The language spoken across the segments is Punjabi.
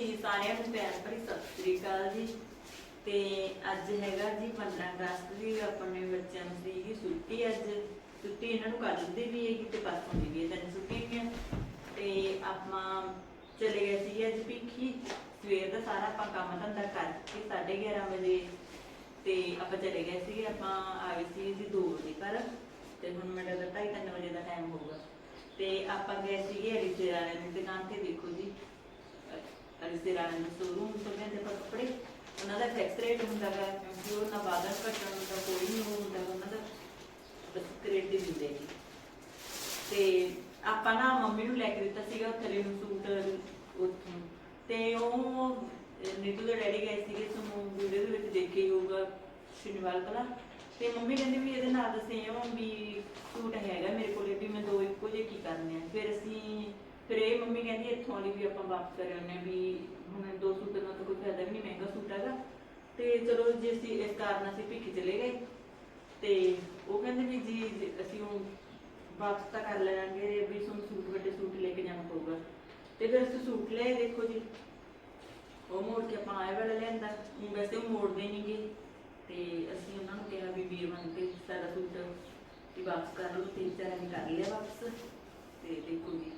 ਜੀ ਸਾਰਿਆਂ ਨੂੰ ਪਿਆਰ ਭਰੀ ਸਤਿ ਸ੍ਰੀ ਅਕਾਲ ਜੀ। ਤੇ ਅੱਜ ਹੈਗਾ ਜੀ 15 ਅਗਸਤ ਦੀ, ਆਪਣੇ ਬੱਚਿਆਂ ਨੂੰ ਸੀਗੀ ਛੁੱਟੀ ਅੱਜ। ਛੁੱਟੀ ਇਹਨਾਂ ਨੂੰ ਕੱਲ੍ਹ ਦੀ ਵੀ ਹੈਗੀ ਤੇ ਪਰਸੋਂ ਦੀ ਵੀ ਹੈ, ਤਿੰਨ ਛੁੱਟੀਆਂ ਤੇ ਆਪਾਂ ਚਲੇ ਗਏ ਸੀਗੇ ਅੱਜ ਭਿੱਖੀ। ਸਵੇਰ ਦਾ ਸਾਰਾ ਆਪਾਂ ਕੰਮ ਧੰਦਾ ਕਰਕੇ 11:30 ਵਜੇ। ਤੇ ਆਪਾਂ ਚਲੇ ਗਏ ਸੀਗੇ, ਆਪਾਂ ਆਏ ਸੀ ਜੀ 2 ਵਜੇ ਘਰ। ਤੇ ਹੁਣ ਮੇਰਾ ਤਾਂ 2:30 ਵਜੇ ਦਾ ਟਾਈਮ ਹੋਊਗਾ। ਤੇ ਆਪਾਂ ਗਏ ਸੀਗੇ ਅਰੀਸੇ ਦੀ ਦੁਕਾਨ ਤੇ ਦੇਖੋ ਜੀ ਅਰੀਸੇ ਵਾਲੇ ਸ਼ੋਰੂਮ ਤੋਂ ਕਹਿੰਦੇ ਆਪਾਂ ਕੱਪੜੇ ਉਹਨਾਂ ਦਾ ਫਿਕਸ ਰੇਟ ਹੁੰਦਾ ਹੈ ਕਿਉਂਕਿ ਉਹ ਬਾਦਲ ਘਟਣ ਦਾ ਕੋਈ ਨਹੀਂ ਹੁੰਦਾ, ਉਹਨਾਂ ਦਾ ਬਸ ਰੇਟ ਦੇ ਦਿੰਦੇ ਜੀ ਤੇ ਆਪਾਂ ਨਾ ਮੰਮੀ ਨੂੰ ਲੈ ਕੇ ਦਿੱਤਾ ਸੀਗਾ ਥੱਲੇ ਨੂੰ ਸੂਟ, ਉੱਥੋਂ। ਤੇ ਉਹ ਨੀਤੂ ਦੇ ਡੈਡੀ ਗਏ ਸੀਗੇ ਤੁਹਾਨੂੰ ਵੀਡੀਓ ਦੇ ਵਿੱਚ ਦੇਖੇ ਹੀ ਹੋਊਗਾ ਸ਼ਿਨਵਾਲ ਕਲਾ। ਤੇ ਮੰਮੀ ਕਹਿੰਦੀ ਵੀ ਇਹਦੇ ਨਾਲ ਦਾ ਸੇਮ ਵੀ ਸੂਟ ਹੈਗਾ ਮੇਰੇ ਕੋਲੇ, ਵੀ ਮੈਂ ਦੋ ਇੱਕੋ ਜਿਹੇ ਕੀ ਕਰਨੇ ਆ। ਫਿਰ ਅਸੀਂ ਫਿਰ ਇਹ ਮੰਮੀ ਕਹਿੰਦੀ ਇੱਥੋਂ ਵਾਲੀ ਵੀ ਆਪਾਂ ਵਾਪਸ ਕਰ ਆਉਂਦੇ ਹਾਂ ਵੀ ਹੁਣ ਦੋ ਸੂਟ ਨਾਲ ਤਾਂ ਕੋਈ ਫਾਇਦਾ ਵੀ ਨਹੀਂ, ਮਹਿੰਗਾ ਸੂਟ ਹੈਗਾ। ਤੇ ਚਲੋ ਜੇ ਅਸੀਂ ਇਸ ਕਾਰਨ ਅਸੀਂ ਭਿੱਖੀ ਚਲੇ ਗਏ, ਤੇ ਉਹ ਕਹਿੰਦੇ ਵੀ ਜੀ ਜੀ ਅਸੀਂ ਉਹ ਵਾਪਸ ਤਾਂ ਕਰ ਲੈਣਗੇ ਵੀ ਤੁਹਾਨੂੰ ਸੂਟ, ਵੱਡੇ ਸੂਟ ਲੈ ਕੇ ਜਾਣਾ ਪਊਗਾ। ਤੇ ਫਿਰ ਅਸੀਂ ਸੂਟ ਲਏ ਦੇਖੋ ਜੀ। ਉਹ ਮੋੜ ਕੇ ਆਪਾਂ ਆਏ ਵਾਲਾ ਲਿਆਂਦਾ। ਊਂ ਵੈਸੇ ਉਹ ਮੋੜਦੇ ਨਹੀਂਗੇ ਤੇ ਅਸੀਂ ਉਹਨਾਂ ਨੂੰ ਕਿਹਾ ਵੀ ਵੀਰ ਬਣ ਕੇ ਸਾਡਾ ਸੂਟ ਵੀ ਵਾਪਸ ਕਰ ਲਓ, ਤਿੰਨ ਚਾਰ ਨੇ ਕਰ ਲਿਆ ਵਾਪਸ। ਤੇ ਦੇਖੋ ਜੀ।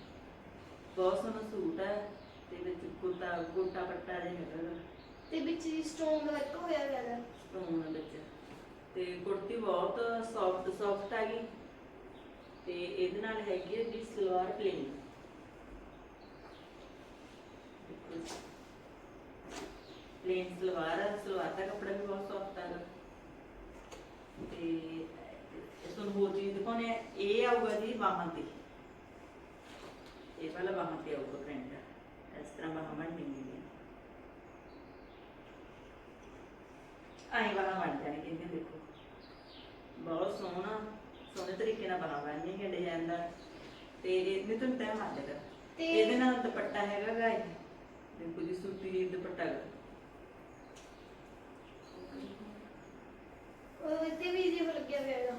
ਬਹੁਤ ਸੋਹਣਾ ਸੂਟ ਹੈ ਤੇ ਵਿੱਚ ਕੁਰਤਾ ਗੋਟਾ ਪੱਟਾ ਜਿਹਾ ਹੈਗਾ ਗਾ। ਤੇ ਵਿੱਚ ਸਟੋਨ ਵਰਕ ਹੋਇਆ ਹੋਇਆ ਹੈ ਸਟੋਨ ਵਿੱਚ। ਤੇ ਕੁੜਤੀ ਬਹੁਤ ਸੌਫਟ ਸੌਫਟ ਹੈਗੀ ਤੇ ਇਹਦੇ ਨਾਲ ਹੈਗੀ ਹੈ ਜੀ ਸਲਵਾਰ ਪਲੇਨ ਪਲੇਨ ਸਲਵਾਰ ਹੈ ਸਲਵਾਰ ਦਾ ਕੱਪੜਾ ਵੀ ਬਹੁਤ ਸੌਫਟ ਹੈਗਾ ਤੇ ਇਸ ਨੂੰ ਹੋਰ ਚੀਜ਼ ਦਿਖਾਉਣੇ ਆ। ਇਹ ਆਊਗਾ ਜੀ ਬਾਹਾਂ ਤੇ। ਇਹ ਵਾਲਾ ਬਾਹਾਂ ਤੇ ਆਊਗਾ ਪ੍ਰਿੰਟ ਇਸ ਤਰ੍ਹਾਂ ਬਾਹਾਂ ਬਣ ਜਾਂਦੀਆਂ ਆਏ ਬਾਹਾਂ ਬਣ ਜਾਣਗੇ ਇਹ ਦੇਖੋ ਬਹੁਤ ਸੋਹਣਾ ਸੋਹਣੇ ਤਰੀਕੇ ਨਾਲ ਬਾਹਾਂ ਬਣਨੀਆਂ ਡਿਜ਼ਾਈਨ ਦਾ ਤੇ ਇਹਦੇ ਤੋਂ ਤੈਅ ਮਾਰ ਦੇਗਾ ਤੇ- ਇਹਦੇ ਨਾਲ ਦੁਪੱਟਾ ਹੈਗਾ ਗਾ ਇਹ ਦੇਖੋ ਜੀ ਸੂਤੀ ਦੁਪੱਟਾ ਗਾ ਉਹ ਤੇ ਵੀ ਜੀ ਲੱਗਿਆ ਹੋਇਆ ਹੈ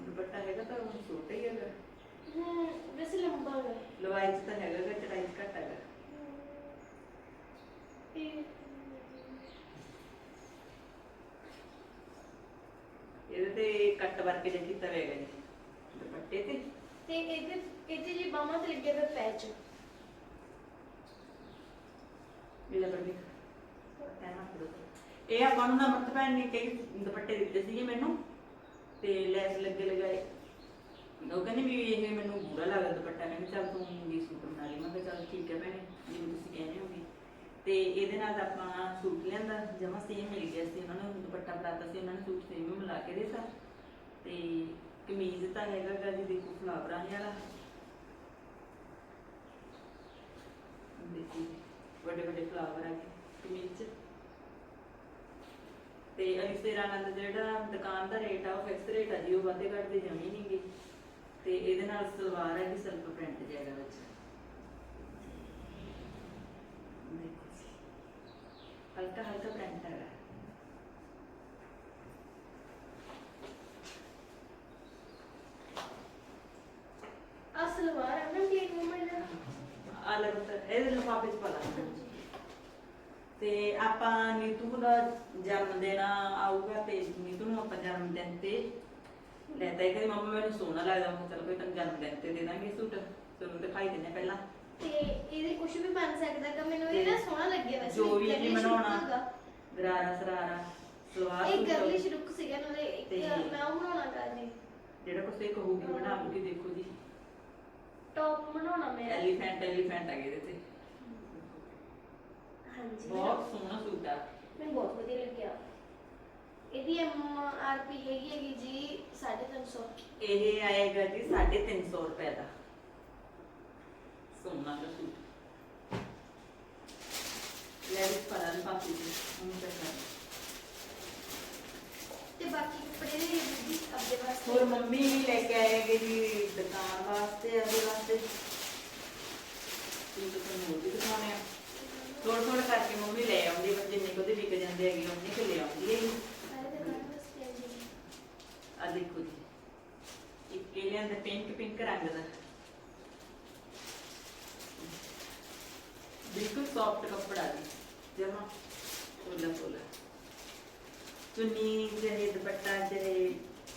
ਦੁਪੱਟਾ ਹੈਗਾ ਤਾਂ ਉਹ ਛੋਟਾ ਹੀ ਹੈਗਾ ਹੂੰ ਵੈਸੇ ਲੰਬਾ ਹੈ। ਲਵਾਈ ਚ ਤਾਂ ਹੈਗਾ ਗਾ ਚੜਾਈ ਚ ਘੱਟ ਹੈਗਾ। ਇਹ ਇਹਦੇ ਤੇ ਕੱਟ ਵਰਕ ਜਿਹਾ ਕੀਤਾ ਹੋਏਗਾ ਜੀ ਦੁਪੱਟੇ ਤੇ। ਤੇ ਇਹਦੇ ਇਹਦੇ ਜੀ ਬਾਹਾਂ ਤੇ ਲੱਗਿਆ ਹੋਇਆ ਪੈਚ। ਕਹਿਣਾ ਫਿਰ ਇਹ ਆਪਾਂ ਨੂੰ ਨਾ ਮਰਤ ਭੈਣ ਨੇ ਕਈ ਦੁਪੱਟੇ ਦਿੱਤੇ ਸੀਗੇ ਮੈਨੂੰ ਤੇ ਲੈਸ ਲੱਗੇ ਲਗਾਏ। ਉਹ ਕਹਿੰਦੀ ਵੀ ਇਹ ਮੈਨੂੰ ਬੁਰਾ ਲੱਗਦਾ ਦੁਪੱਟਾ। ਮੈਂ ਕਿਹਾ ਚੱਲ ਤੂੰ ਵੀ ਸੂਟ ਬਣਾ ਲਈ। ਮੈਂ ਕਿਹਾ ਚੱਲ ਠੀਕ ਹੈ ਭੈਣੇ, ਜਿਵੇਂ ਤੁਸੀਂ ਕਹਿੰਦੇ ਹੋਗੇ। ਤੇ ਇਹਦੇ ਨਾਲ ਆਪਾਂ ਸੂਟ ਲਿਆਂਦਾ, ਜਮਾ ਸੇਮ ਮਿਲ ਗਿਆ ਸੀ। ਉਹਨਾਂ ਨੂੰ ਦੁਪੱਟਾ ਪਰਾਤਾ ਸੀ, ਉਹਨਾਂ ਨੇ ਸੂਟ ਸੇਮ ਮਿਲਾ ਕੇ ਦਿੱਤਾ। ਤੇ ਕਮੀਜ਼ ਤਾਂ ਹੈਗਾ ਗਾ ਜੀ, ਦੇਖੋ ਫਲਾਵਰਾਂ ਵਾਲਾ ਦੇਖੋ ਵੱਡੇ ਵੱਡੇ ਫਲਾਵਰ ਆ ਕਮੀਜ਼ 'ਚ। ਤੇ ਅਰਿਸੇ ਜਿਹੜਾ ਦੁਕਾਨ ਦਾ ਰੇਟ ਆ, ਉਹ ਫਿਕਸ ਰੇਟ ਆ ਜੀ, ਉਹ ਵਾਧੇ ਘੱਟਦੇ ਜਮੀ ਨਹੀਂਗੇ ਤੇ ਇਹਦੇ ਨਾਲ ਸਲਵਾਰ ਹੈ ਵੀ ਸੈਲਫ ਪ੍ਰਿੰਟ ਜੈਗਾ ਵਿੱਚ? ਦੇਖੋ ਜੀ। ਹਲਕਾ ਹਲਕਾ ਪ੍ਰਿੰਟ ਹੈਗਾ। ਸਲਵਾਰ ਹੈ ਨਾ ਪਲੇਨ ਮਮਾ ਦਾ? ਅਲੱਗ ਤਾਂ ਇਹਦੇ ਲਿਫਾਫੇ 'ਚ ਪਾ ਲਾਂਗੇ ਤੇ ਆਪਾਂ ਨੀਤੂ ਦਾ ਜਨਮ ਦਿਨ ਆਊਗਾ ਤੇ ਨੀਤੂ ਨੂੰ ਆਪਾਂ ਜਨਮ ਦਿਨ ਤੇ ਲੈਤਾ ਹੈ ਕਿ ਮੰਮਾ ਮੈਨੂੰ ਸੋਹਣਾ ਲੱਗਦਾ ਮੈਂ ਚਲ ਕੋਈ ਤੈਨੂੰ ਜਨਮ ਦਿਨ ਤੇ ਦੇ ਦਾਂਗੇ ਸੂਟ ਤੁਹਾਨੂੰ ਦਿਖਾਈ ਦਿੰਦੇ ਪਹਿਲਾਂ। ਤੇ ਇਹਦੇ ਕੁਝ ਵੀ ਬਣ ਸਕਦਾ ਕਿ ਮੈਨੂੰ ਇਹ ਨਾ ਸੋਹਣਾ ਲੱਗਿਆ ਵੈਸੇ ਜੋ ਵੀ ਇਹਨੇ ਬਣਾਉਣਾ। ਗਰਾਰਾ ਸਰਾਰਾ ਸਲਵਾਰ ਇਹ ਗਰਲਿਸ਼ ਲੁੱਕ ਸੀਗਾ ਨਾਲੇ ਇੱਕ ਤੇ- ਮੈਂ ਉਹ ਬਣਾਉਣਾ ਜੀ ਜਿਹੜਾ ਕੁਛ ਇਹ ਕਹੂਗੀ ਬਣਾ ਲੂਗੀ ਦੇਖੋ ਜੀ। ਟੌਪ ਬਣਾਉਣਾ ਮੈਂ। ਐਲੀਫੈਂਟ ਐਲੀਫੈਂਟ ਆ ਗਏ ਇਹਦੇ ਤੇ। ਹਾਂਜੀ। ਬਹੁਤ ਸੋਹਣਾ ਸੂਟ ਆ। ਮੈਨੂੰ ਬਹੁਤ ਵਧੀਆ ਲੱਗਿਆ। ਇਹਦੀ ਐਮ ਆਰ ਪੀ ਹੈਗੀ ਹੈਗੀ ਜੀ 350 ਇਹ ਆਏਗਾ ਜੀ 350 ਰੁਪਏ ਦਾ। ਸੋਨਾ ਦਾ ਸੂਟ ਲੈ ਜੀ ਹੁਣ ਤੇ ਬਾਕੀ ਕੱਪੜੇ ਦੇ ਵੀ ਆਪਦੇ ਵਾਸਤੇ। ਹੋਰ ਮੰਮੀ ਲੈ ਕੇ ਆਏਗੇ ਜੀ ਦੁਕਾਨ ਵਾਸਤੇ ਆਪਣੇ ਵਾਸਤੇ। ਸੂਟ ਤੁਹਾਨੂੰ ਹੋਰ ਵੀ ਦਿਖਾਉਣੇ ਆ। ਥੋੜਾ ਥੋੜਾ ਕਰਕੇ ਮੰਮੀ ਲੈ ਆਉਂਦੀ ਬੱਚੇ ਜਿੰਨੇ ਕੋਦੇ ਵਿਕ ਜਾਂਦੇ ਹੈਗੇ ਉਹਨੇ ਕਿ ਲੈ ਆਉਂਦੀ ਹੈ ਸਾਰੇ ਦੁਕਾਨ ਵਾਸਤੇ ਆ ਜੀ ਆ ਦੇਖੋ ਜੀ ਇਹ ਲਿਆਂਦਾ ਪਿੰਕ ਪਿੰਕ ਰੰਗ ਦਾ। ਬਿਲਕੁਲ ਸੌਫਟ ਕੱਪੜਾ ਜੀ ਜਮਾ ਫੁੱਲਾ ਫੁੱਲਾ ਚੁੰਨੀ ਜਿਹੜੇ ਦੁਪੱਟਾ ਜਿਹੜੇ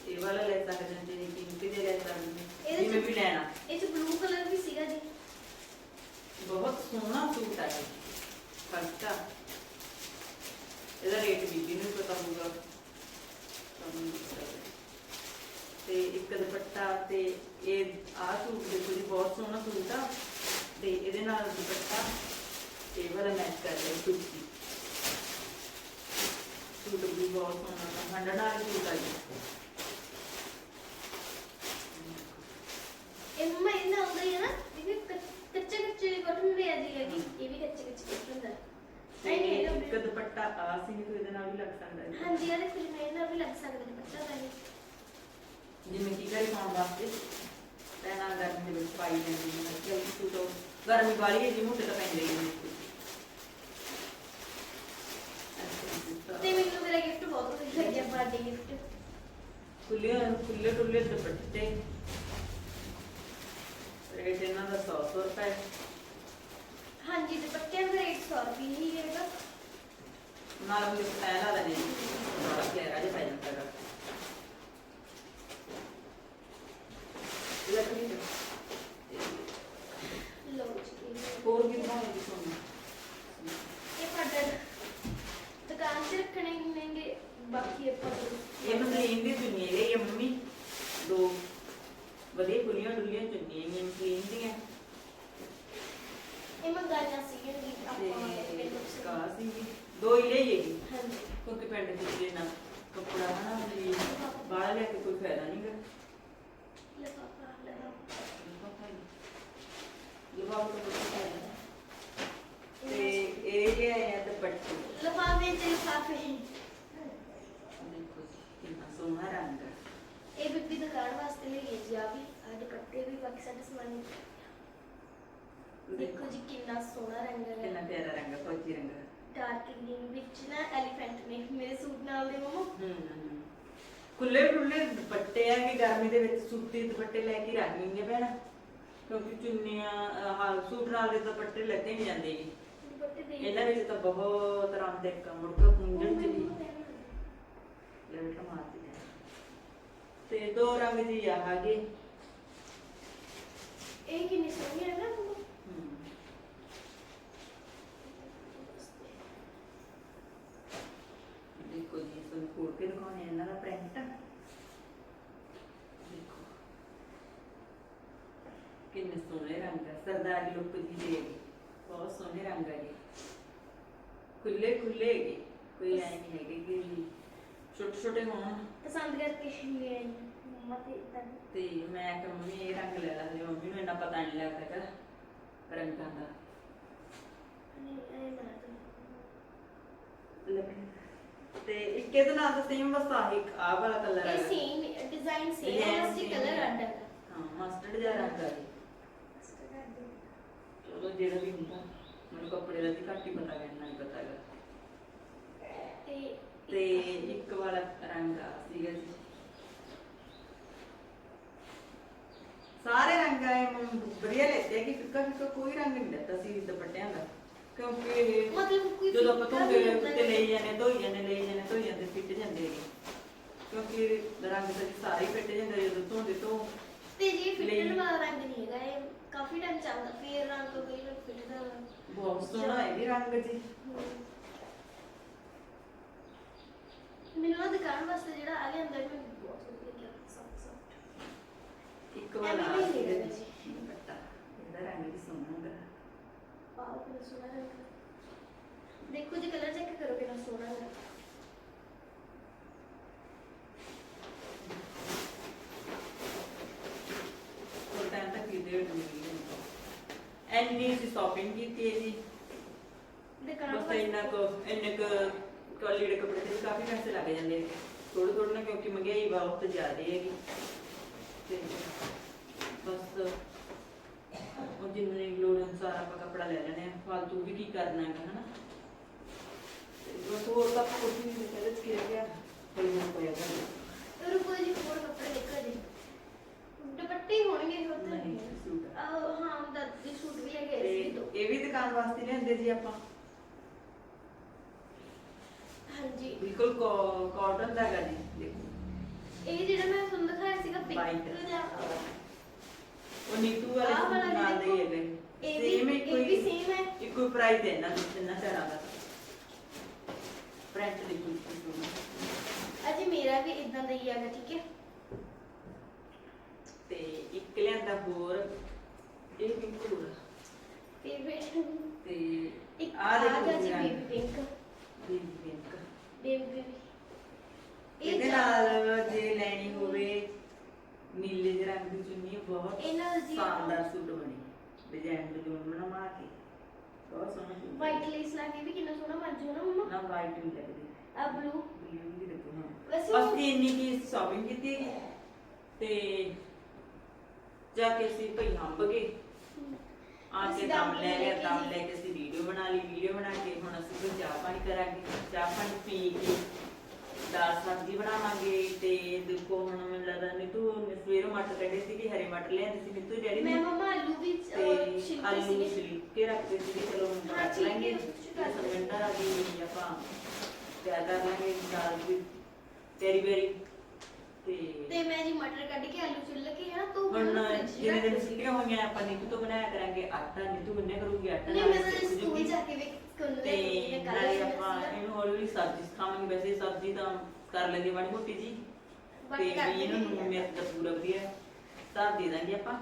ਇਹ ਵਾਲਾ ਲੈ ਸਕਦੇ ਹਾਂ ਜਿਹੜੇ ਕੀਮਤੀ ਦੇ ਲੈ ਸਕਦੇ ਹਾਂ ਇਹਦੇ ਜਿਵੇਂ ਵੀ ਲੈਣਾ। ਇਹ ਚ ਬਲੂ ਕਲਰ ਵੀ ਸੀਗਾ ਜੀ। ਬਹੁਤ ਸੋਹਣਾ ਸੂਟ ਹੈ ਫਸਟਾ ਇਹਦਾ ਰੇਟ ਵੀ ਪਤਾ ਹੋਊਗਾ। ਤੁਹਾਨੂੰ ਹੈ। ਤੇ ਇੱਕ ਦੁਪੱਟਾ ਤੇ ਇਹ ਆਹ ਸੂਟ ਦੇਖੋ ਜੀ ਬਹੁਤ ਸੋਹਣਾ ਸੂਟ ਆ ਤੇ ਇਹਦੇ ਨਾਲ ਦੁਪੱਟਾ ਇਹ ਵਾਲਾ ਮੈਚ ਕਰ ਰਿਹਾ ਕੁਰਤੀ ਸੂਟ ਵੀ ਬਹੁਤ ਸੋਹਣਾ ਹੰਡਣ ਵਾਲੀ ਸੂਟ ਆ ਜੀ। ਇਹ ਮੰਮਾ ਇਹ ਨਾ ਹੁੰਦਾ ਹੀ ਨਾ ਦੇਖੀ ਕੱਚੇ ਕੱਚੇ ਬਟਨ ਦੇ ਆ ਜੀ ਇਹ ਵੀ ਕੱਚੇ ਕੱਚੇ ਬਟਨ ਦਾ। ਤੇ ਨਹੀਂ ਨਹੀਂ ਇੱਕ ਦੁਪੱਟਾ ਆ ਸੀ ਵੀ ਇਹਦੇ ਨਾਲ ਵੀ ਲੱਗ ਸਕਦਾ ਹੈ ਹਾਂਜੀ ਇਹਦੇ ਫਿਰ ਮੇਰੇ ਵੀ ਲੱਗ ਸਕਦਾ ਜੀ ਬੱਚਾ ਦਾ ਇਹ। ਜਿਵੇਂ ਕਿ ਘਰੇ ਪਾਉਣ ਵਾਸਤੇ ਪੈਣਾ ਗਰਮੀ ਦੇ ਵਿੱਚ ਪਾਈ ਜਾਂਦੀ ਹੈ। ਕਿ ਸੂਟ ਗਰਮੀ ਵਾਲੀ ਹੈ ਜੀ ਮੋਟੇ ਤਾਂ ਪੈਂਦੇ ਹੀ ਨਹੀਂ। ਤੇ ਮੈਨੂੰ ਮੇਰਾ ਗਿਫਟ ਬਹੁਤ ਵਧੀਆ ਲੱਗਿਆ ਬਰਥਡੇ ਗਿਫਟ ਖੁੱਲੇ ਖੁੱਲੇ ਟੁੱਲੇ ਦੁਪੱਟੇ। ਰੇਟ ਇਹਨਾਂ ਦਾ 100 100 ਰੁਪਏ। ਹਾਂਜੀ ਦੁਪੱਟਿਆਂ ਦਾ ਰੇਟ 100 ਰੁਪਏ ਹੀ ਹੈਗਾ। ਨਾਲ ਵੀ ਸਟਾਈਲ ਵਾਲਾ ਨਹੀਂ ਬੜਾ ਫਲੇਰਾ ਜਿਹਾ ਪੈ ਜਾਂਦਾ ਲੱਕੜੀ ਦਾ ਲਓ ਜੀ ਇਹ- ਹੋਰ ਵੀ ਬਣਾਉਂਦੀ ਸੋਨੀ ਇਹ ਤੁਹਾਡਾ ਦੁਕਾਨ 'ਚ ਰੱਖਣੇ ਮਹਿੰਗੇ ਬਾਕੀ ਆਪਾਂ ਇਹ ਮਸਲੀਨ ਦੀ ਚੁੰਨੀ ਹੈ ਇਹ ਮੰਮੀ। ਦੋ ਵਧੀਆ ਖੁੱਲੀਆਂ ਡੁੱਲੀਆਂ ਚੁੰਨੀਆਂ ਇਹ ਮਸਲੀਨ ਦੀਆਂ ਇਹ ਮੰਗਾਈਆਂ ਸੀਗੀਆਂ ਜੀ ਆਪਾਂ ਤੇ ਪਿੰਡ ਤੋਂ ਕਾ ਸੀ। ਦੋ ਹੀ ਲਈ ਹੈਗੀ ਹਾਂਜੀ। ਕਿਉਂਕਿ ਪਿੰਡ ਵਿੱਚ ਲੈਣਾ ਕੱਪੜਾ ਹਨਾ ਵੀ ਬਾਹਰ ਲੈ ਕੇ ਕੋਈ ਫਾਇਦਾ ਨਹੀਂਗਾ ਲਿਫਾਫਾ ਲਗਾ ਜਵਾਬ ਤੋਂ ਕੋਈ ਫਾਇਦਾ ਤੇ ਇਹ ਜੇ ਆਇਆ ਦੁਪੱਟੇ ਲਿਫਾਫੇ 'ਚ ਲਿਫਾਫੇ ਦੇਖੋ ਜੀ, ਕਿੰਨਾ ਸੋਹਣਾ ਰੰਗ ਹੈ ਇਹ ਬੀਬੀ ਦੁਕਾਨ ਵਾਸਤੇ ਲਈ ਹੈ ਜੀ ਆ ਵੀ ਆ ਦੁਪੱਟੇ ਵੀ ਬਾਕੀ ਸਾਡੇ ਸਮਾਨ ਦੇਖੋ ਜੀ ਕਿੰਨਾ ਸੋਹਣਾ ਰੰਗ ਕਿੰਨਾ ਹੈ ਪਿਆਰਾ ਰੰਗ ਹੈ ਫੌਜੀ ਰੰਗ ਹੈ ਡਾਰਕ ਗ੍ਰੀਨ ਵਿੱਚ ਨਾ ਐਲੀਫੈਂਟ ਨੇ ਮੇਰੇ ਸੂਟ ਨਾਲ ਦੇ ਮਮਾ ਹੂੰ ਖੁੱਲੇ ਖੁੱਲੇ ਦੁਪੱਟੇ ਆ ਕਿ ਗਰਮੀ ਦੇ ਵਿੱਚ ਸੂਤੀ ਦੁਪੱਟੇ ਲੈ ਕੇ ਰੱਖਣੀ ਹੈ ਭੈਣ? ਕਿਉਂਕਿ ਚੁੰਨੀਆਂ ਆਹ ਸੂਟ ਨਾਲ ਦੇ ਦੁਪੱਟੇ ਲੱਗੇ ਨਹੀਂ ਜਾਂਦੇ ਜੀ। ਦੁਪੱਟੇ ਦੇ ਇਹਨਾਂ ਵਿੱਚ ਤਾਂ ਬਹੁਤ ਰੰਗ ਦੇ ਮੁੜ ਕੇ ਕੁੰਝਣ ਚ ਵੀ। ਲੈਟ ਮਾਰਦੀ ਹੈ। ਤੇ ਦੋ ਰੰਗ ਦੀ ਆ ਹੈਗੇ। ਇਹ ਕਿੰਨੀ ਸੋਹਣੀ ਹੈ ਨਾ ਦੇਖੋ ਜੀ ਤੁਹਾਨੂੰ ਖੋਲ ਕੇ ਦਿਖਾਉਣੇ ਆ ਇਹਨਾਂ ਦਾ ਪ੍ਰਿੰਟ ਦੇਖੋ ਕਿੰਨੇ ਸੋਹਣੇ ਰੰਗ ਸਰਦਾਰੀ ਲੁੱਕ ਜੀ ਦੇ। ਹੈਗੇ। ਬਹੁਤ ਸੋਹਣੇ ਰੰਗ ਹੈ ਜੀ। ਖੁੱਲੇ ਖੁੱਲੇ ਹੈਗੇ। ਕੋਈ ਐ ਨਹੀਂ ਹੈਗੇ ਕਿ ਜੀ। ਛੋਟੇ ਛੋਟੇ ਹੋਣ। ਪਸੰਦ ਕਰਕੇ ਲੈ ਆਈ ਮਮਾ ਤੇ ਇਦਾਂ ਤੇ ਮੈਂ ਕਿ ਮੰਮੀ ਇਹ ਰੰਗ ਲੈ ਲਾ ਤੇ ਮੰਮੀ ਨੂੰ ਇੰਨਾ ਪਤਾ ਨਹੀਂ ਲੱਗਦਾ ਕਿ ਰੰਗਾਂ ਦਾ। ਨਹੀਂ ਇਹ ਬਣਾ ਦੋ ਤੇ ਇੱਕ ਇਹਦੇ ਨਾਲ ਤਾਂ ਸੇਮ ਬਸ ਆਹੀ ਆਹ ਵਾਲਾ ਕਲਰ ਹੈ ਸੇਮ ਡਿਜ਼ਾਈਨ ਸੇਮ ਹੈ ਬਸ ਕਲਰ। ਅੱਡ ਹੈ ਹਾਂ ਮਸਟਰਡ ਜਿਹਾ ਰੰਗ ਹੈ ਜੀ। ਚਲੋ ਜਿਹੜਾ ਵੀ ਹੁੰਦਾ ਮੈਨੂੰ ਕੱਪੜੇ ਦਾ ਵੀ ਘੱਟ ਹੀ ਪਤਾ ਹੈ ਇੰਨਾ ਨਹੀਂ ਪਤਾ ਹੈਗਾ। ਤੇ ਤੇ ਇੱਕ ਵਾਲਾ ਰੰਗ ਆ ਸੀਗਾ ਜੀ। ਸਾਰੇ ਰੰਗ ਆਏ ਮੈਨੂੰ ਵਧੀਆ ਲੱਗਦੇ ਕਿ ਫਿੱਕਾ ਫਿੱਕਾ ਕੋਈ ਰੰਗ ਨਹੀਂ ਦਿੱਤਾ ਸੀ ਦੁਪੱਟਿਆਂ ਦਾ। ਕਿਉਂਕਿ ਇਹ ਮਤਲਬ ਕੋਈ ਜਦੋਂ ਆਪਾਂ ਧੋਂਦੇ ਵੀ ਹੁੰਦਾ ਤੇ ਲਈ। ਜਾਂਦੇ ਧੋਈ ਜਾਂਦੇ ਲਈ ਜਾਂਦੇ ਧੋਈ ਜਾਂਦੇ ਫਿੱਟ ਜਾਂਦੇ ਨੇ। ਕਿਉਂਕਿ ਰੰਗ ਤਾਂ ਸਾਰੇ ਹੀ ਫਿੱਟ ਜਾਂਦੇ ਜਦੋਂ ਧੋਂਦੇ ਤੋਂ ਤੇ ਜੀ ਫਿੱਟਣ ਵਾਲਾ ਰੰਗ ਨਹੀਂ ਹੈਗਾ ਇਹ ਕਾਫੀ ਟਾਈਮ ਚੱਲਦਾ ਫੇਰ ਰੰਗ ਕੋਈ ਨਾ ਫਿੱਟਦਾ ਬਹੁਤ ਸੋਹਣਾ ਹੈ ਵੀ ਰੰਗ ਜੀ। ਮੈਨੂੰ ਨਾ ਦੁਕਾਨ ਵਾਸਤੇ ਜਿਹੜਾ ਆ ਗਿਆ ਅੰਦਰ ਮੈਨੂੰ ਬਹੁਤ ਵਧੀਆ ਲੱਗਿਆ ਸੌਫਟ ਸੌਫਟ ਇੱਕ ਵਾਰ ਐਵੇਂ ਆ ਵੀ ਨਹੀਂ ਜੀ। ਦੁਪੱਟਾ ਇਹਦਾ ਰੰਗ ਵੀ ਸੋਹਣਾ ਹੁੰਦਾ। ਕਿੰਨਾ ਸੋਹਣਾ ਰੰਗ। ਦੇਖੋ ਜੀ ਕਲਰ ਚੈੱਕ ਕਰੋ ਕਿੰਨਾ ਸੋਹਣਾ ਹੈ ਥੋੜਾ ਟਾਈਮ ਤੱਕ ਹੀ ਡੇਟ ਮਿਲੀ ਹੈ ਐਨੀ ਸੀ ਸ਼ਾਪਿੰਗ ਕੀਤੀ ਹੈ ਜੀ। ਦੁਕਾਨ ਬਸ ਇੰਨਾ ਕੁ ਇੰਨੇ ਕੁ ਕੁਆਲਿਟੀ ਦੇ ਕੱਪੜੇ ਤੇ ਵੀ ਕਾਫੀ ਪੈਸੇ ਲੱਗ ਜਾਂਦੇ ਨੇ। ਥੋੜੇ ਥੋੜੇ ਨਾ ਕਿਉਂਕਿ ਮਹਿੰਗਾਈ ਬਹੁਤ ਜ਼ਿਆਦਾ ਹੈਗੀ। ਤੇ ਬਸ ਉਹ ਜਿੰਨੇ ਲੋੜ ਅਨੁਸਾਰ ਆਪਾਂ ਕੱਪੜਾ ਲੈ ਲੈਣੇ ਆ ਫਾਲਤੂ ਵੀ ਕੀ ਕਰਨਾ ਹੈਗਾ ਹਨਾ? ਤੇ ਬਸ ਹੋਰ ਤਾਂ ਆਪਾਂ ਕੁਝ ਨਹੀਂ ਚ ਕੀ ਰਹਿ ਗਿਆ। ਕੋਈ ਨਾ ਕੋਈ ਅਗਰ ਰੁਕੋ ਜੀ ਹੋਰ ਕੱਪੜੇ ਦੇਖੋ ਜੀ। ਦੁਪੱਟੇ ਹੀ ਹੋਣਗੇ ਤਾਂ ਨਹੀਂ, ਸੂਟ। ਆਹ, ਹਾਂ ਦਾ ਜੀ ਸੂਟ ਵੀ ਕੇ ਤੇ ਸੀ ਦੋ। ਇਹ ਵੀ ਦੁਕਾਨ ਵਾਸਤੇ ਲਿਆਂਦੇ ਜੀ ਆਪਾਂ? ਹਾਂਜੀ। ਬਿਲਕੁਲ ਕਾਟਨ ਦਾ ਗਾ ਜੀ ਦੇਖੋ। ਇਹ ਜਿਹੜਾ ਮੈਂ ਤੁਹਾਨੂੰ ਦਿਖਾਇਆ ਸੀਗਾ ਪਿੰਕ White। ਦਾ। ਉਹ ਨੀਤੂ ਵਾਲੇ ਆਹ ਵਾਲਾ ਸੂਟ ਨਾਲ ਦੇ ਹੀ ਦੇਖੋ। ਹੈਗੇ। ਇਹ ਵੀ Same ਇਹ ਵੀ ਸੇਮ ਹੈ। ਇੱਕੋ ਪ੍ਰਾਈਸ ਹੈ ਇਹਨਾਂ ਦੇ ਤਿੰਨਾਂ ਚਾਰਾਂ ਦਾ। ਪ੍ਰਿੰਟ ਦੇਖੋ ਇਸ ਦਾ। ਅਜੀ ਮੇਰਾ ਵੀ ਇਦਾਂ ਦਾ ਹੀ ਹੈਗਾ ਠੀਕ ਹੈ। ਤੇ ਇੱਕ ਲਿਆਂਦਾ ਹੋਰ ਇਹ ਪਿੰਕ ਹੋਰ ਫੇਵਰੇਟ ਤੇ ਇੱਕ ਆਹ ਆ ਦੇਖੋ ਗਿਆ ਜੀ ਰੰਗ। Baby pink baby pink baby baby ਇਹਦੇ ਨਾਲ ਜੇ ਲੈਣੀ ਹੋਵੇ ਨੀਲੇ ਜਿਹੇ ਰੰਗ ਦੀ ਚੁੰਨੀ ਬਹੁਤ ਇਹ ਨਾਲ ਜੀ ਸ਼ਾਨਦਾਰ ਸੂਟ ਬਣੇ। ਡਿਜ਼ਾਈਨ ਡਿਜ਼ਾਈਨ ਬਣਾ ਕੇ। ਬਹੁਤ ਸੋਹਣਾ ਸੂਟ ਵਾਈਟ ਲੇਸ ਲਾ ਕੇ ਵੀ ਕਿੰਨਾ ਸੋਹਣਾ ਬਣ ਜੂ ਨਾ ਮੰਮਾ। ਨਾ ਵਾਈਟ ਨਹੀਂ ਲੱਗਦੀ। ਆ ਬਲੂ ਬਲੂ ਵੀ ਦੇਖੋ ਹਾਂ। ਵੈਸੇ ਉਹ- ਅਸੀਂ ਇੰਨੀ ਕੀ ਸ਼ਾਪਿੰਗ ਕੀਤੀ ਹੈਗੀ। ਤੇ ਜਾ ਕੇ ਅਸੀਂ ਭਈ ਹੰਬ ਗਏ ਆ ਕੇ ਦਮ ਲੈ ਲਿਆ ਦਮ। ਲੈ ਕੇ ਅਸੀਂ ਵੀਡੀਓ ਬਣਾ ਲਈ ਵੀਡੀਓ ਬਣਾ ਕੇ ਹੁਣ ਅਸੀਂ ਕੋਈ ਚਾਹ ਪਾਣੀ ਕਰਾਂਗੇ। ਚਾਹ ਪਾਣੀ ਪੀ ਕੇ ਦਾਲ ਸਬਜ਼ੀ ਬਣਾਵਾਂਗੇ ਤੇ ਦੇਖੋ ਹੁਣ ਮੈਨੂੰ ਲੱਗਦਾ ਨੀਤੂ ਨੇ ਸਵੇਰੋਂ ਮਟਰ ਕੱਢੇ ਸੀ ਕਿ ਹਰੇ ਮਟਰ ਲਿਆਂਦੇ ਸੀ ਨੀਤੂ ਡੈਡੀ ਮੈਂ ਮੰਮਾ ਆਲੂ ਵੀ ਤੇ ਆਲੂ ਛਿਲਕ ਕੇ ਰੱਖਦੇ ਸੀ ਚਲੋ ਹੁਣ ਰੱਖ ਲਾਂਗੇ। ਸਮਝਦਾ ਵੀ ਆਪਾਂ ਤਿਆਰ ਕਰ ਲਾਂਗੇ ਦਾਲ ਦੀ ਤੇਰੀ ਬੇਰੀ ਤੇ ਤੇ ਮੈਂ ਜੀ ਮਟਰ ਕੱਢ ਕੇ ਆਲੂ ਛਿੱਲ ਕੇ ਹੈ ਤੋਂ ਹੁਣ ਜਿਹੜੇ ਦਿਨ ਛੁੱਟੀਆਂ ਹੋਈਆਂ ਆਪਾਂ ਨੀਤੂ ਤੋਂ ਬਣਾਇਆ ਕਰਾਂਗੇ ਆਟਾ ਨੀਤੂ ਬੰਨਿਆ ਕਰੂਗੀ ਆਟਾ? ਨਹੀਂ ਮੈਂ ਤਾਂ ਸਕੂਲ। ਜਾ ਕੇ ਵੇਖ ਸਕੂਲ ਤੇ ਨਾਲੇ ਆਪਾਂ ਇਹਨੂੰ ਹੌਲੀ ਹੌਲੀ ਸਬਜ਼ੀ ਸਿਖਾਵਾਂਗੇ। ਵੈਸੇ ਸਬਜ਼ੀ ਤਾਂ ਕਰ ਲੈਂਦੀ ਮਾੜੀ ਮੋਟੀ ਜੀ। ਤੇ ਵੀ ਇਹਨੂੰ ਨੂਨ ਮਿਰਚ ਦਾ ਪੂਰਾ ਵਧੀਆ ਸਾਰ ਦੇ ਦਾਂਗੇ ਆਪਾਂ।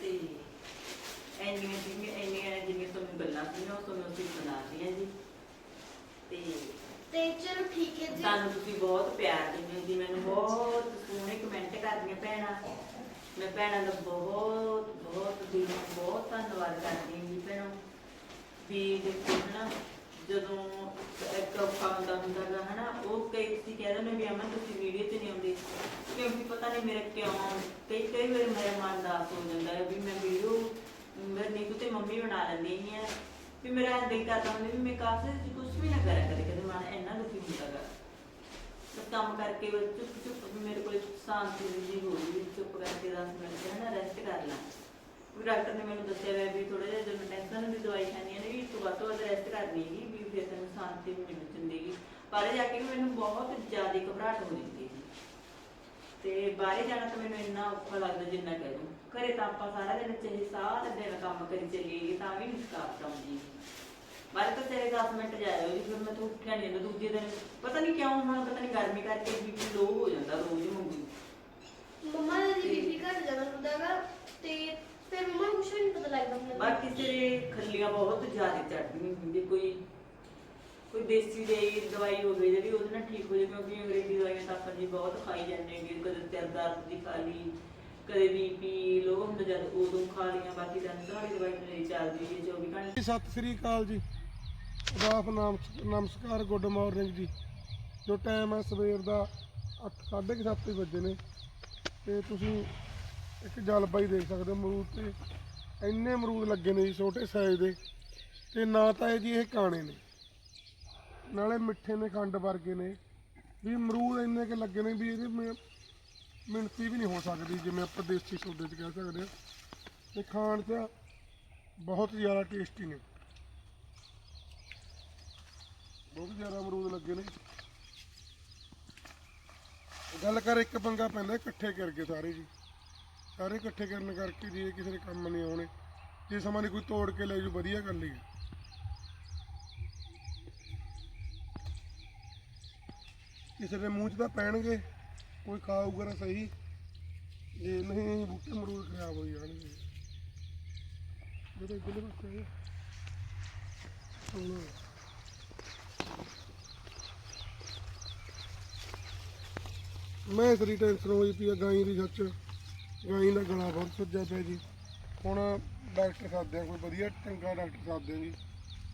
ਤੇ ਇੰਨੀਆਂ ਚੀਜ਼ਾਂ ਇੰਨੀਆਂ ਜਿੰਨੀਆਂ ਤੁਹਾਨੂੰ ਗੱਲਾਂ ਉਹ ਤੁਹਾਨੂੰ ਅਸੀਂ ਹਾਂ ਜੀ। ਤੇ ਤੇ ਚਲੋ ਠੀਕ ਹੈ ਜੀ। ਸਾਨੂੰ ਤੁਸੀਂ ਬਹੁਤ ਪਿਆਰ ਦਿੰਦੇ ਹੋ ਜੀ ਮੈਨੂੰ ਬਹੁਤ ਸੋਹਣੇ ਕਮੈਂਟ ਕਰਦੀਆਂ ਭੈਣਾਂ। ਮੈਂ ਭੈਣਾਂ ਦਾ ਬਹੁਤ ਬਹੁਤ ਦਿਲੋਂ, ਬਹੁਤ ਧੰਨਵਾਦ ਕਰਦੀ ਹਾਂ ਜੀ ਭੈਣੋ। ਵੀ ਦੇਖੋ ਹਨਾ, ਜਦੋਂ ਇੱਕ ਔਖਾ ਹੁੰਦਾ ਗਾ ਹਨਾ, ਉਹ ਕਈ ਤੁਸੀਂ ਕਹਿ ਦਿੰਦੇ ਵੀ ਅਮਨ ਤੁਸੀਂ ਵੀਡੀਓ 'ਚ ਨਹੀਂ ਆਉਂਦੇ। ਕਿਉਂਕਿ ਪਤਾ ਨਹੀਂ ਮੇਰਾ ਕਿਉਂ, ਕਈ ਕਈ ਵਾਰ ਮੇਰਾ ਮਨ ਦਾਸ ਹੋ ਜਾਂਦਾ ਹੈ ਵੀ ਮੈਂ ਵੀਡੀਓ ਮੇਰੇ ਨੀਤੂ ਤੇ ਮੰਮੀ ਬਣਾ ਲੈਂਦੀ ਹੈ ਵੀ ਮੇਰਾ ਦਿਲ ਕਰਦਾ ਹੁੰਦਾ, ਵੀ ਮੈਂ ਕਾਸੇ ਕੁਝ ਵੀ ਨਾ ਕਰਿਆ ਕਦੇ ਕਦੇ ਮਨ ਇੰਨਾ ਦੁਖੀ ਹੁੰਦਾ ਗਾ। ਬਸ ਕੰਮ ਕਰਕੇ ਬਸ ਚੁੱਪ ਚੁੱਪ ਮੇਰੇ ਕੋਲ ਸ਼ਾਂਤੀ ਜੀ ਹੋ ਗਈ ਚੁੱਪ ਕਰਕੇ 10 ਮਿੰਟ ਹੈ ਨਾ ਰੈਸਟ ਕਰ ਲਾਂ। ਵੀ ਡਾਕਟਰ ਨੇ ਮੈਨੂੰ ਦੱਸਿਆ ਹੋਇਆ ਵੀ ਥੋੜਾ ਜਿਹਾ ਜਦੋਂ ਟੈਨਸ਼ਨ ਦੀ ਦਵਾਈ ਖਾਣੀ ਹੈ ਨਾ, ਵੀ ਤੋਂ ਵੱਧ ਤੋਂ ਵੱਧ ਰੈਸਟ ਕਰਨੀ ਹੈ ਵੀ ਫਿਰ ਤੈਨੂੰ ਸ਼ਾਂਤੀ ਮਿਲ ਜਾਂਦੀ ਪਰ ਜਾ ਕੇ ਮੈਨੂੰ ਬਹੁਤ ਜ਼ਿਆਦਾ ਘਬਰਾਹਟ ਹੋ ਜਾਂਦੀ ਸੀ। ਤੇ ਬਾਹਰੇ ਜਾਣਾ ਤਾਂ ਮੈਨੂੰ ਇੰਨਾ ਔਖਾ ਲੱਗਦਾ ਜਿੰਨਾ ਕਹਿ ਘਰੇ ਤਾਂ ਆਪਾਂ ਸਾਰਾ ਦਿਨ ਚਾਹੇ ਸਾਰਾ ਦਿਨ ਕੰਮ ਕਰੀ ਚੱਲੀਏ ਤਾਂ ਵੀ ਥਕਾਵਟ ਆਉਂਦੀ। ਬਾਹਰ ਤਾਂ ਤੇਰੇ 10 ਮਿੰਟ ਜਾਇਆ ਜੀ ਫਿਰ ਮੈਂ ਤਾਂ ਉੱਠਿਆ ਨਹੀਂ ਜਾਂਦਾ ਦੂਜੇ ਦਿਨ। ਪਤਾ ਨਹੀਂ ਕਿਉਂ ਹੁਣ ਪਤਾ ਨਹੀਂ ਗਰਮੀ ਕਰਕੇ ਬੀਪੀ ਲੋ ਹੋ ਜਾਂਦਾ ਰੋਜ਼ ਮੰਗੀ ਮੰਮਾ ਦਾ ਜੀ ਬੀਪੀ ਘਟ ਜਾਂਦਾ ਹੁੰਦਾਗਾ ਤੇ ਫਿਰ ਮੰਮਾ ਨੂੰ ਕੁਛ ਵੀ ਨਹੀਂ ਪਤਾ ਲੱਗਦਾ ਹੁੰਦਾ। ਬਾਕੀ ਤੇਰੇ ਖੱਲੀਆਂ ਬਹੁਤ ਜ਼ਿਆਦਾ ਚੜਦੀਆਂ ਹੁੰਦੀ ਕੋਈ ਕੋਈ ਦੇਸੀ ਦੇ ਦਵਾਈ ਹੋਵੇ ਜਿਹੜੀ ਉਹਦੇ ਨਾਲ ਠੀਕ ਹੋ ਜਾਏ ਕਿਉਂਕਿ ਅੰਗਰੇਜ਼ੀ ਦਵਾਈਆਂ ਤਾਂ ਆਪਾਂ ਜੀ ਬਹੁਤ ਖਾਈ ਜਾਂਦੇ ਹੈਗੇ ਕਦੇ ਸਿਰ ਦਰਦ ਦੀ ਖਾ ਲਈ ਕਦੇ ਬੀਪੀ ਲੋ ਹੁੰਦਾ ਜਦ ਉਦੋਂ ਖਾ ਲਈਆਂ ਬਾਕੀ ਦੰਦਾਂ ਵਾਲੀ ਦਵਾਈ ਨਹੀਂ ਚੱਲਦੀ ਹੈ 24 ਘੰਟੇ ਸਤਿ ਸ੍ਰੀ ਅਕਾਲ ਜੀ। ਆਦਾਬ ਨਾਮ, ਨਮਸਕਾਰ, ਗੁੱਡ ਮਾਰਨਿੰਗ ਜੀ। ਜੋ ਟਾਈਮ ਹੈ ਸਵੇਰ ਦਾ 8:30 ਵਜੇ ਨੇ। ਤੇ ਤੁਸੀਂ ਇੱਕ ਜਲਬਾਈ ਦੇਖ ਸਕਦੇ ਹੋ, ਅਮਰੂਦ ਤੇ ਇੰਨੇ ਅਮਰੂਦ ਲੱਗੇ ਨੇ ਜੀ ਛੋਟੇ ਸਾਈਜ਼ ਦੇ। ਤੇ ਨਾ ਤਾਂ ਇਹ ਜੀ ਇਹ ਕਾਣੇ ਨੇ। ਨਾਲੇ ਮਿੱਠੇ ਨੇ, ਖੰਡ ਵਰਗੇ ਨੇ। ਵੀ ਅਮਰੂਦ ਇੰਨੇ ਕਿ ਲੱਗੇ ਨੇ ਵੀ ਇਹਦੇ ਮ- ਮਿਣਤੀ ਵੀ ਨਹੀਂ ਹੋ ਸਕਦੀ ਜਿਵੇਂ ਆਪਾਂ ਦੇਸੀ ਸੌਦੇ 'ਚ ਕਹਿ ਸਕਦੇ ਹਾਂ। ਤੇ ਖਾਣ 'ਚ ਬਹੁਤ ਜ਼ਿਆਦਾ ਟੇਸਟੀ ਨੇ। ਬਹੁਤ ਜ਼ਿਆਦਾ ਅਮਰੂਦ ਲੱਗੇ ਨੇ। ਗੱਲ ਕਰ ਇੱਕ ਪੰਗਾ ਪੈਂਦਾ, ਇਕੱਠੇ ਕਰ ਗਏ ਸਾਰੇ ਜੀ। ਸਾਰੇ ਇਕੱਠੇ ਕਰਨ ਕਰਕੇ ਜੀ ਇਹ ਕਿਸੇ ਦੇ ਕੰਮ ਨਹੀਂ ਆਉਣੇ, ਜੇ ਸਮਾਂ ਨਹੀਂ ਕੋਈ ਤੋੜ ਕੇ ਲੈ ਜੂ, ਵਧੀਆ ਕਰ ਲਈ ਹੈ ਕਿਸੇ ਦੇ ਮੂੰਹ 'ਚ ਤਾਂ ਪੈਣਗੇ। ਕੋਈ ਖਾਊਗਾ ਨਾ ਸਹੀ, ਜੇ ਨਹੀਂ ਬੂਟੇ ਮਰੂਦ ਖਰਾਬ ਹੋ ਜਾਣਗੇ। ਜਿਹੜੇ ਇੱਧਰਲੇ ਪਾਸੇ ਹੈ ਮੈਂ ਸਰੀ ਟੈਨਸ਼ਨ ਹੋਈ ਪਈ ਆ ਗਾਈ ਦੀ ਸੱਚ। ਗਾਈ ਦਾ ਗਲਾ ਬਹੁਤ ਸੁੱਜਿਆ ਪਿਆ ਜੀ। ਹੁਣ ਡਾਕਟਰ ਸਾਧਦੇ ਕੋਈ ਵਧੀਆ ਚੰਗਾ ਡਾਕਟਰ ਸਾਧਦੇ ਜੀ,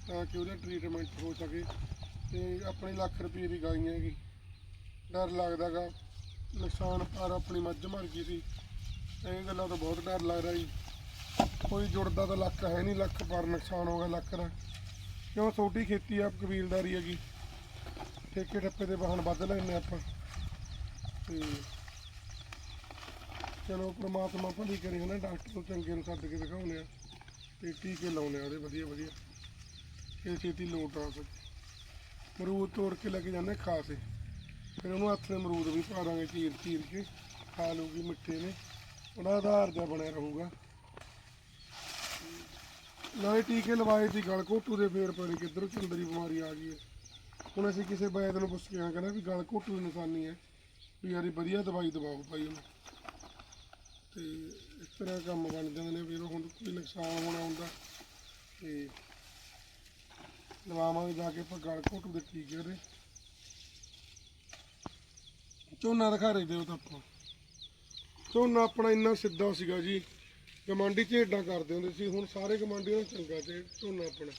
ਤਾਂ ਕਿ ਉਹਦਾ ਟ੍ਰੀਟਮੈਂਟ ਹੋ ਸਕੇ। ਤੇ ਆਪਣੇ ਲੱਖ ਰੁਪਏ ਦੀ ਗਾਈ ਹੈਗੀ ਡਰ ਲੱਗਦਾਗਾ ਨੁਕਸਾਨ ਪਰ ਆਪਣੀ ਮੱਝ ਮਰ ਗਈ ਸੀ। ਇਹ ਗੱਲਾਂ ਤੋਂ ਬਹੁਤ ਡਰ ਲੱਗਦਾ ਜੀ। ਕੋਈ ਜੁੜਦਾ ਤਾਂ ਲੱਖ ਹੈ ਨਹੀਂ ਲੱਖ, ਪਰ ਨੁਕਸਾਨ ਹੋ ਗਿਆ ਲੱਖ ਦਾ। ਕਿਉਂ? ਛੋਟੀ ਖੇਤੀ ਆ, ਕਬੀਲਦਾਰੀ ਹੈਗੀ। ਠੇਕੇ ਠੱਪੇ ਦੇ ਵਾਹਨ ਵੱਧ ਲੈਂਦੇ ਆਪਾਂ। ਤੇ ਚਲੋ, ਪ੍ਰਮਾਤਮਾ ਭਲੀ ਕਰੇ ਹਨਾ, ਡਾਕਟਰ ਨੂੰ ਚੰਗੇ ਨੂੰ ਸੱਦ ਕੇ ਦਿਖਾਉਂਦੇ ਆ। ਤੇ ਟੀਕੇ ਲਾਉਂਦੇ ਆ ਉਹਦੇ, ਵਧੀਆ ਵਧੀਆ। ਇਹ ਛੇਤੀ ਲੋਟ ਆ ਸਕੇ ਮਰੂਦ ਤੋੜ ਕੇ ਲੈ ਕੇ ਜਾਂਦੇ ਖਾਸੇ। ਫਿਰ ਉਹਨੂੰ ਹੱਥ ਅਮਰੂਦ ਵੀ ਪਾ ਦਾਂਗੇ ਚੀਰ ਚੀਰ ਕੇ, ਖਾ ਲੂਗੀ ਮਿੱਠੇ ਨੇ। ਉਹਦਾ ਆਧਾਰ ਜਿਹਾ ਬਣਿਆ ਰਹੂਗਾ। ਨਾਲੇ ਟੀਕੇ ਲਵਾਏ ਸੀ ਗਲ ਘੋਟੂ ਦੇ ਫੇਰ ਪਤਾ ਨੀ ਕਿੱਧਰੋਂ ਚੰਦਰੀ ਬਿਮਾਰੀ ਆ ਗਈ ਹੈ। ਹੁਣ ਅਸੀਂ ਕਿਸੇ ਵੈਦ ਨੂੰ ਪੁੱਛ ਕੇ ਆ ਕਹਿੰਦਾ ਵੀ ਗਲ ਘੋਟੂ ਦੀ ਨਿਸ਼ਾਨੀ ਹੈ। ਵੀ ਯਾਰੀ ਵਧੀਆ ਦਵਾਈ ਦਵਾਓ ਭਾਈ ਉਹਨੂੰ। ਤੇ ਇਸ ਤਰ੍ਹਾਂ ਕੰਮ ਬਣ ਜਾਂਦੇ ਨੇ, ਫਿਰ ਹੁਣ ਕੋਈ ਨੁਕਸਾਨ ਹੋਣਾ ਹੁੰਦਾ, ਤੇ ਲਵਾਵਾਂਗੇ ਜਾ ਕੇ ਆਪਾਂ ਗਲ ਘੋਟੂ ਦੇ ਟੀਕੇ ਦੇ ਝੋਨਾ ਦਿਖਾ ਰਹੇ ਦਿਓ ਤਾਂ ਆਪਾਂ। ਝੋਨਾ ਆਪਣਾ ਇੰਨਾ ਸਿੱਧਾ ਸੀਗਾ ਜੀ। ਗਮਾਂਡੀ ਝੇਡਾਂ ਕਰਦੇ ਹੁੰਦੇ ਸੀ। ਹੁਣ ਸਾਰੇ ਗਮਾਂਡੀਆਂ ਨੂੰ ਚੰਗਾ ਤੇ ਝੋਨਾ ਆਪਣਾ,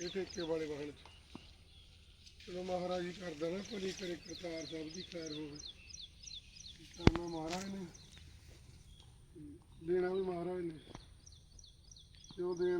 ਇਹ ਠੇਕੇ ਵਾਲੇ ਵਾਹਨ ਚ। ਚਲੋ ਮਹਾਰਾਜ ਜੀ ਕਰਦਾ ਨਾ ਭਲੀ ਕਰੇ, ਕਰਤਾਰ ਸਾਹਿਬ ਦੀ ਖੈਰ ਹੋਵੇ। ਕਰਨਾ ਮਹਾਰਾਜ ਨੇ ਦੇਣਾ ਵੀ ਮਹਾਰਾਜ ਨੇ। ਜੋ ਦੇਣ